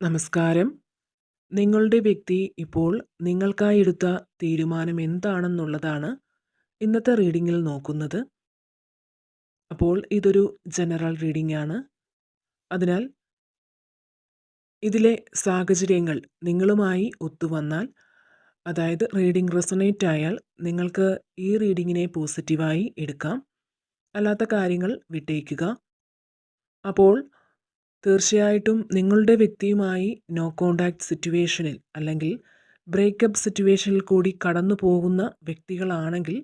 നമസ്കാരം. നിങ്ങളുടെ വ്യക്തി ഇപ്പോൾ നിങ്ങൾക്കായി എടുത്ത തീരുമാനം എന്താണെന്നുള്ളതാണ് ഇന്നത്തെ റീഡിങ്ങിൽ നോക്കുന്നത്. അപ്പോൾ ഇതൊരു ജനറൽ റീഡിംഗ് ആണ്. അതിനാൽ ഇതിലെ സാഹചര്യങ്ങൾ നിങ്ങളുമായി ഒത്തുവന്നാൽ അതായത് റീഡിംഗ് റെസൊനേറ്റ് ആയാൽ നിങ്ങൾക്ക് ഈ റീഡിങ്ങിനെ പോസിറ്റീവായി എടുക്കാം. അല്ലാത്ത കാര്യങ്ങൾ വിട്ടേക്കുക. അപ്പോൾ തീർച്ചയായിട്ടും നിങ്ങളുടെ വ്യക്തിയുമായി നോ കോണ്ടാക്ട് സിറ്റുവേഷനിൽ അല്ലെങ്കിൽ ബ്രേക്കപ്പ് സിറ്റുവേഷനിൽ കൂടി കടന്നു പോകുന്ന വ്യക്തികളാണെങ്കിൽ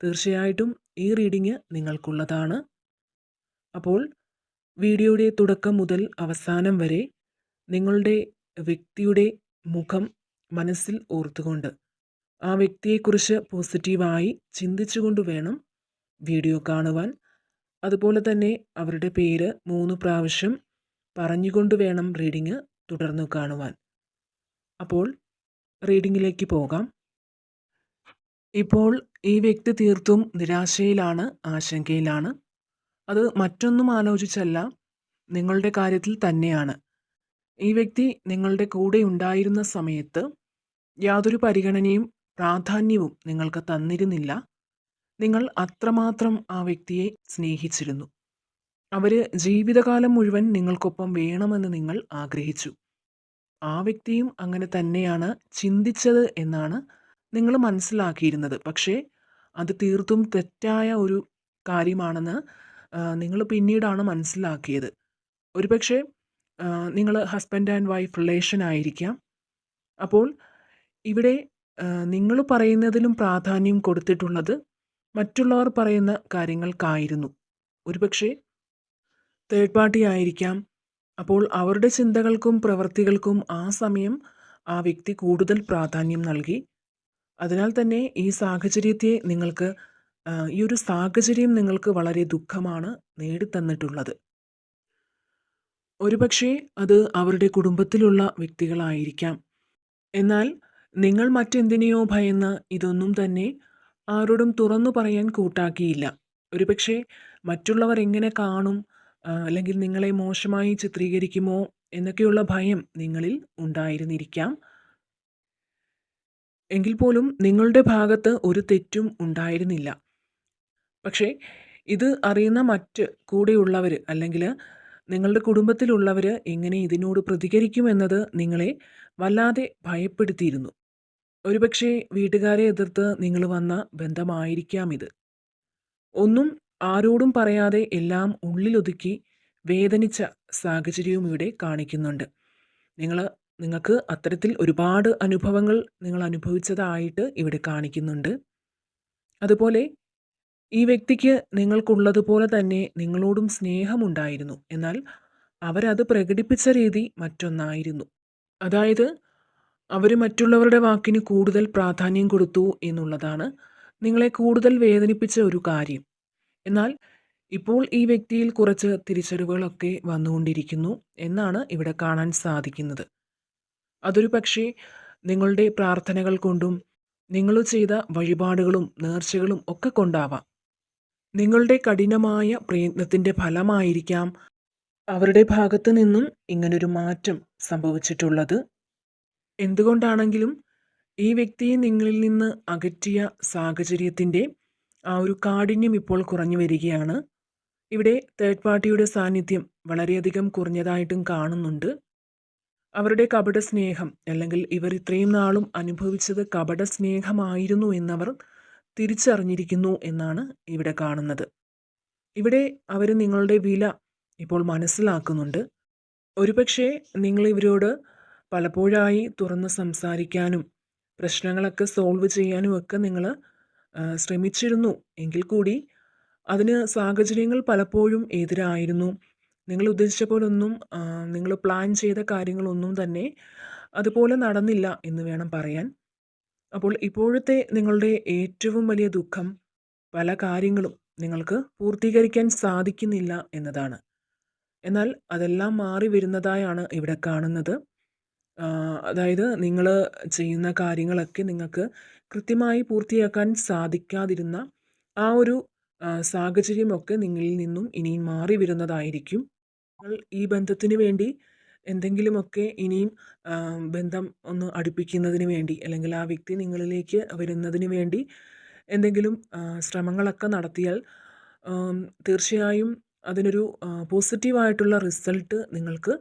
തീർച്ചയായിട്ടും ഈ റീഡിങ് നിങ്ങൾക്കുള്ളതാണ്. അപ്പോൾ വീഡിയോയുടെ തുടക്കം മുതൽ അവസാനം വരെ നിങ്ങളുടെ വ്യക്തിയുടെ മുഖം മനസ്സിൽ ഓർത്തുകൊണ്ട് ആ വ്യക്തിയെക്കുറിച്ച് പോസിറ്റീവായി ചിന്തിച്ചുകൊണ്ട് വേണം വീഡിയോ കാണുവാൻ. അതുപോലെ തന്നെ അവരുടെ പേര് മൂന്ന് പ്രാവശ്യം പറഞ്ഞുകൊണ്ട് വേണം റീഡിങ് തുടർന്ന് കാണുവാൻ. അപ്പോൾ റീഡിങ്ങിലേക്ക് പോകാം. ഇപ്പോൾ ഈ വ്യക്തി തീർത്തും നിരാശയിലാണ്, ആശങ്കയിലാണ്. അത് മറ്റൊന്നും ആലോചിച്ചല്ല, നിങ്ങളുടെ കാര്യത്തിൽ തന്നെയാണ്. ഈ വ്യക്തി നിങ്ങളുടെ കൂടെ ഉണ്ടായിരുന്ന സമയത്ത് യാതൊരു പരിഗണനയും പ്രാധാന്യവും നിങ്ങൾക്ക് തന്നിരുന്നില്ല. നിങ്ങൾ അത്രമാത്രം ആ വ്യക്തിയെ സ്നേഹിച്ചിരുന്നു. അവർ ജീവിതകാലം മുഴുവൻ നിങ്ങൾക്കൊപ്പം വേണമെന്ന് നിങ്ങൾ ആഗ്രഹിച്ചു. ആ വ്യക്തിയും അങ്ങനെ തന്നെയാണ് ചിന്തിച്ചത് എന്നാണ് നിങ്ങൾ മനസ്സിലാക്കിയിരുന്നത്. പക്ഷേ അത് തീർത്തും തെറ്റായ ഒരു കാര്യമാണെന്ന് നിങ്ങൾ പിന്നീടാണ് മനസ്സിലാക്കിയത്. ഒരുപക്ഷേ നിങ്ങൾ ഹസ്ബൻഡ് ആൻഡ് വൈഫ് റിലേഷൻ ആയിരിക്കാം. അപ്പോൾ ഇവിടെ നിങ്ങൾ പറയുന്നതിലും പ്രാധാന്യം കൊടുത്തിട്ടുള്ളത് മറ്റുള്ളവർ പറയുന്ന കാര്യങ്ങൾക്കായിരുന്നു. ഒരുപക്ഷേ തേർഡ് പാർട്ടി ആയിരിക്കാം. അപ്പോൾ അവരുടെ ചിന്തകൾക്കും പ്രവൃത്തികൾക്കും ആ സമയം ആ വ്യക്തി കൂടുതൽ പ്രാധാന്യം നൽകി. അതിനാൽ തന്നെ ഈ സാഹചര്യത്തെ നിങ്ങൾക്ക് ഈ ഒരു സാഹചര്യം നിങ്ങൾക്ക് വളരെ ദുഃഖമാണ് നേടിത്തന്നിട്ടുള്ളത്. ഒരുപക്ഷെ അത് അവരുടെ കുടുംബത്തിലുള്ള വ്യക്തികളായിരിക്കാം. എന്നാൽ നിങ്ങൾ മറ്റെന്തിനെയോ ഭയന്ന് ഇതൊന്നും തന്നെ ആരോടും തുറന്നു പറയാൻ കൂട്ടാക്കിയില്ല. ഒരുപക്ഷെ മറ്റുള്ളവർ എങ്ങനെ കാണും അല്ലെങ്കിൽ നിങ്ങളെ മോശമായി ചിത്രീകരിക്കുമോ എന്നൊക്കെയുള്ള ഭയം നിങ്ങളിൽ ഉണ്ടായിരുന്നിരിക്കാം. എങ്കിൽ പോലും നിങ്ങളുടെ ഭാഗത്ത് ഒരു തെറ്റും ഉണ്ടായിരുന്നില്ല. പക്ഷേ ഇത് അറിയുന്ന മറ്റ് കൂടെയുള്ളവർ അല്ലെങ്കിൽ നിങ്ങളുടെ കുടുംബത്തിലുള്ളവർ എങ്ങനെ ഇതിനോട് പ്രതികരിക്കുമെന്നത് നിങ്ങളെ വല്ലാതെ ഭയപ്പെടുത്തിയിരുന്നു. ഒരുപക്ഷെ വീട്ടുകാരെ എതിർത്ത് നിങ്ങൾ വന്ന ബന്ധമായിരിക്കാം ഇത്. ഒന്നും ആരോടും പറയാതെ എല്ലാം ഉള്ളിലൊതുക്കി വേദനിച്ച സാഹചര്യവും ഇവിടെ കാണിക്കുന്നുണ്ട്. നിങ്ങൾ നിങ്ങൾക്ക് അത്തരത്തിൽ ഒരുപാട് അനുഭവങ്ങൾ നിങ്ങൾ അനുഭവിച്ചതായിട്ട് ഇവിടെ കാണിക്കുന്നുണ്ട്. അതുപോലെ ഈ വ്യക്തിക്ക് നിങ്ങൾക്കുള്ളതുപോലെ തന്നെ നിങ്ങളോടും സ്നേഹമുണ്ടായിരുന്നു. എന്നാൽ അവരത് പ്രകടിപ്പിച്ച രീതി മറ്റൊന്നായിരുന്നു. അതായത് അവർ മറ്റുള്ളവരുടെ വാക്കിന് കൂടുതൽ പ്രാധാന്യം കൊടുത്തു എന്നുള്ളതാണ് നിങ്ങളെ കൂടുതൽ വേദനിപ്പിച്ച ഒരു കാര്യം. എന്നാൽ ഇപ്പോൾ ഈ വ്യക്തിയിൽ കുറച്ച് തിരിച്ചറിവുകളൊക്കെ വന്നുകൊണ്ടിരിക്കുന്നു എന്നാണ് ഇവിടെ കാണാൻ സാധിക്കുന്നത്. അതൊരു പക്ഷേ നിങ്ങളുടെ പ്രാർത്ഥനകൾ കൊണ്ടും നിങ്ങൾ ചെയ്ത വഴിപാടുകളും നേർച്ചകളും ഒക്കെ കൊണ്ടാവാം. നിങ്ങളുടെ കഠിനമായ പ്രയത്നത്തിന്റെ ഫലമായിരിക്കാം അവരുടെ ഭാഗത്തു നിന്നും ഇങ്ങനൊരു മാറ്റം സംഭവിച്ചിട്ടുള്ളത്. എന്തുകൊണ്ടാണെങ്കിലും ഈ വ്യക്തിയെ നിങ്ങളിൽ നിന്ന് അകറ്റിയ സാഹചര്യത്തിന്റെ ആ ഒരു കാഠിന്യം ഇപ്പോൾ കുറഞ്ഞു വരികയാണ്. ഇവിടെ തേർഡ് പാർട്ടിയുടെ സാന്നിധ്യം വളരെയധികം കുറഞ്ഞതായിട്ടും കാണുന്നുണ്ട്. അവരുടെ കപട സ്നേഹം അല്ലെങ്കിൽ ഇവർ ഇത്രയും നാളും അനുഭവിച്ചത് കപട സ്നേഹമായിരുന്നു എന്നവർ തിരിച്ചറിഞ്ഞിരിക്കുന്നു എന്നാണ് ഇവിടെ കാണുന്നത്. ഇവിടെ അവർ നിങ്ങളുടെ വില ഇപ്പോൾ മനസ്സിലാക്കുന്നുണ്ട്. ഒരുപക്ഷെ നിങ്ങൾ ഇവരോട് പലപ്പോഴായി തുറന്ന് സംസാരിക്കാനും പ്രശ്നങ്ങളൊക്കെ സോൾവ് ചെയ്യാനും ഒക്കെ നിങ്ങൾ ശ്രമിച്ചിരുന്നു. എങ്കിൽ കൂടി അതിന് സാഹചര്യങ്ങൾ പലപ്പോഴും എതിരായിരുന്നു. നിങ്ങൾ ഉദ്ദേശിച്ച പോലൊന്നും നിങ്ങൾ പ്ലാൻ ചെയ്ത കാര്യങ്ങളൊന്നും തന്നെ അതുപോലെ നടന്നില്ല എന്ന് വേണം പറയാൻ. അപ്പോൾ ഇപ്പോഴത്തെ നിങ്ങളുടെ ഏറ്റവും വലിയ ദുഃഖം പല കാര്യങ്ങളും നിങ്ങൾക്ക് പൂർത്തീകരിക്കാൻ സാധിക്കുന്നില്ല എന്നതാണ്. എന്നാൽ അതെല്ലാം മാറി വരുന്നതായാണ് ഇവിടെ കാണുന്നത്. അതായത് നിങ്ങൾ ചെയ്യുന്ന കാര്യങ്ങളൊക്കെ നിങ്ങൾക്ക് കൃത്യമായി പൂർത്തിയാക്കാൻ സാധിക്കാതിരുന്ന ആ ഒരു സാഹചര്യമൊക്കെ നിങ്ങളിൽ നിന്നും ഇനിയും മാറി വരുന്നതായിരിക്കും. നിങ്ങൾ ഈ ബന്ധത്തിന് വേണ്ടി എന്തെങ്കിലുമൊക്കെ ഇനിയും ബന്ധം ഒന്ന് അടുപ്പിക്കുന്നതിന് വേണ്ടി അല്ലെങ്കിൽ ആ വ്യക്തി നിങ്ങളിലേക്ക് വരുന്നതിന് വേണ്ടി എന്തെങ്കിലും ശ്രമങ്ങളൊക്കെ നടത്തിയാൽ തീർച്ചയായും അതിനൊരു പോസിറ്റീവായിട്ടുള്ള റിസൾട്ട് നിങ്ങൾക്ക്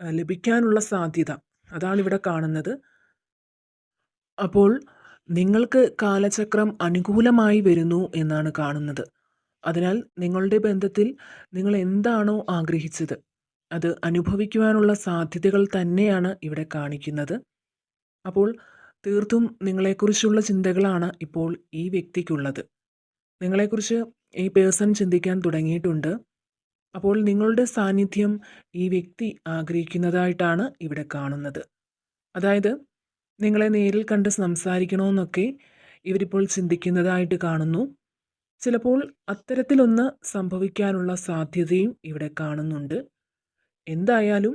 ലഭിക്കാനുള്ള സാധ്യത അതാണിവിടെ കാണുന്നത്. അപ്പോൾ നിങ്ങൾക്ക് കാലചക്രം അനുകൂലമായി വരുന്നു എന്നാണ് കാണുന്നത്. അതിനാൽ നിങ്ങളുടെ ബന്ധത്തിൽ നിങ്ങൾ എന്താണോ ആഗ്രഹിച്ചത് അത് അനുഭവിക്കുവാനുള്ള സാധ്യതകൾ തന്നെയാണ് ഇവിടെ കാണിക്കുന്നത്. അപ്പോൾ തീർത്തും നിങ്ങളെക്കുറിച്ചുള്ള ചിന്തകളാണ് ഇപ്പോൾ ഈ വ്യക്തിക്കുള്ളത്. നിങ്ങളെക്കുറിച്ച് ഈ പേഴ്സൺ ചിന്തിക്കാൻ തുടങ്ങിയിട്ടുണ്ട്. അപ്പോൾ നിങ്ങളുടെ സാന്നിധ്യം ഈ വ്യക്തി ആഗ്രഹിക്കുന്നതായിട്ടാണ് ഇവിടെ കാണുന്നത്. അതായത് നിങ്ങളെ നേരിൽ കണ്ട് സംസാരിക്കണമെന്നൊക്കെ ഇവരിപ്പോൾ ചിന്തിക്കുന്നതായിട്ട് കാണുന്നു. ചിലപ്പോൾ അത്തരത്തിലൊന്ന് സംഭവിക്കാനുള്ള സാധ്യതയും ഇവിടെ കാണുന്നുണ്ട്. എന്തായാലും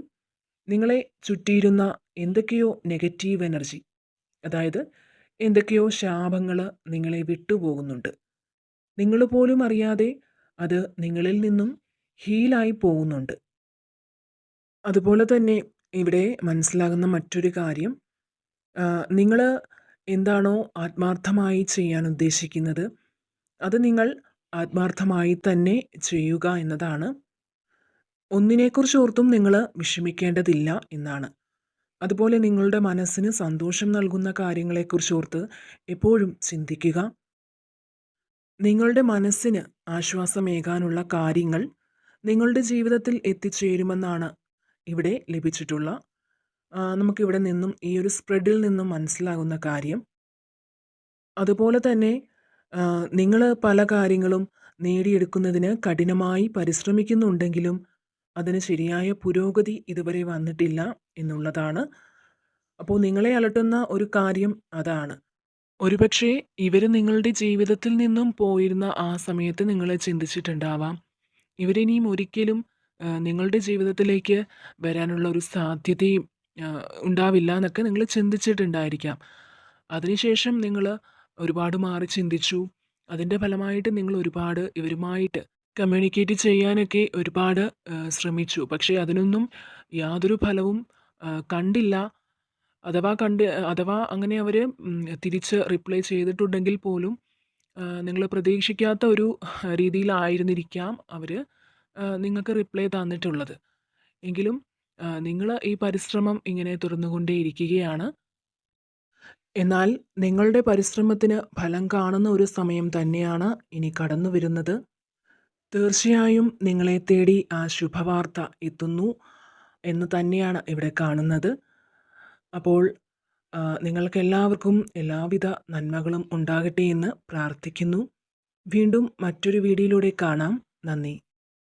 നിങ്ങളെ ചുറ്റിയിരുന്ന എന്തൊക്കെയോ നെഗറ്റീവ് എനർജി അതായത് എന്തൊക്കെയോ ശാപങ്ങൾ നിങ്ങളെ വിട്ടുപോകുന്നുണ്ട്. നിങ്ങൾ പോലും അറിയാതെ അത് നിങ്ങളിൽ നിന്നും ഹീലായി പോകുന്നുണ്ട്. അതുപോലെ തന്നെ ഇവിടെ മനസ്സിലാകുന്ന മറ്റൊരു കാര്യം നിങ്ങൾ എന്താണോ ആത്മാർത്ഥമായി ചെയ്യാൻ ഉദ്ദേശിക്കുന്നത് അത് നിങ്ങൾ ആത്മാർത്ഥമായി തന്നെ ചെയ്യുക എന്നതാണ്. ഒന്നിനെക്കുറിച്ച് ഓർത്തും നിങ്ങൾ വിഷമിക്കേണ്ടതില്ല എന്നാണ്. അതുപോലെ നിങ്ങളുടെ മനസ്സിന് സന്തോഷം നൽകുന്ന കാര്യങ്ങളെക്കുറിച്ച് ഓർത്ത് എപ്പോഴും ചിന്തിക്കുക. നിങ്ങളുടെ മനസ്സിന് ആശ്വാസമേകാനുള്ള കാര്യങ്ങൾ നിങ്ങളുടെ ജീവിതത്തിൽ എത്തിച്ചേരുമെന്നാണ് ഇവിടെ ലഭിച്ചിട്ടുള്ള നമുക്കിവിടെ നിന്നും ഈ ഒരു സ്പ്രെഡിൽ നിന്നും മനസ്സിലാകുന്ന കാര്യം. അതുപോലെ തന്നെ നിങ്ങൾ പല കാര്യങ്ങളും നേടിയെടുക്കുന്നതിന് കഠിനമായി പരിശ്രമിക്കുന്നുണ്ടെങ്കിലും അതിന് ശരിയായ പുരോഗതി ഇതുവരെ വന്നിട്ടില്ല എന്നുള്ളതാണ്. അപ്പോൾ നിങ്ങളെ അലട്ടുന്ന ഒരു കാര്യം അതാണ്. ഒരുപക്ഷെ ഇവർ നിങ്ങളുടെ ജീവിതത്തിൽ നിന്നും പോയിരുന്ന ആ സമയത്ത് നിങ്ങൾ ചിന്തിച്ചിട്ടുണ്ടാവാം. ഇവരിനിയും ഒരിക്കലും നിങ്ങളുടെ ജീവിതത്തിലേക്ക് വരാനുള്ള ഒരു സാധ്യതയും ഉണ്ടാവില്ല എന്നൊക്കെ നിങ്ങൾ ചിന്തിച്ചിട്ടുണ്ടായിരിക്കാം. അതിനുശേഷം നിങ്ങൾ ഒരുപാട് മാറി ചിന്തിച്ചു. അതിന്റെ ഫലമായിട്ട് നിങ്ങൾ ഒരുപാട് ഇവരുമായിട്ട് കമ്മ്യൂണിക്കേറ്റ് ചെയ്യാനൊക്കെ ഒരുപാട് ശ്രമിച്ചു. പക്ഷേ അതിനൊന്നും യാതൊരു ഫലവും കണ്ടില്ല. അഥവാ കണ്ട് അഥവാ അങ്ങനെ അവർ തിരിച്ച് റിപ്ലൈ ചെയ്തിട്ടുണ്ടെങ്കിൽ പോലും നിങ്ങൾ പ്രതീക്ഷിക്കാത്ത ഒരു രീതിയിലായിരുന്നിരിക്കാം അവർ നിങ്ങൾക്ക് റിപ്ലൈ തന്നിട്ടുള്ളത്. എങ്കിലും നിങ്ങൾ ഈ പരിശ്രമം ഇങ്ങനെ തുടർന്നുകൊണ്ടേയിരിക്കുകയാണ്. എന്നാൽ നിങ്ങളുടെ പരിശ്രമത്തിന് ഫലം കാണുന്ന ഒരു സമയം തന്നെയാണ് ഇനി കടന്നു വരുന്നത്. തീർച്ചയായും നിങ്ങളെ തേടി ആ ശുഭവാർത്ത എത്തുന്നു എന്ന് തന്നെയാണ് ഇവിടെ കാണുന്നത്. അപ്പോൾ നിങ്ങൾക്കെല്ലാവർക്കും എല്ലാവിധ നന്മകളും ഉണ്ടാകട്ടെ എന്ന് പ്രാർത്ഥിക്കുന്നു. വീണ്ടും മറ്റൊരു വീഡിയോയിലൂടെ കാണാം. നന്ദി.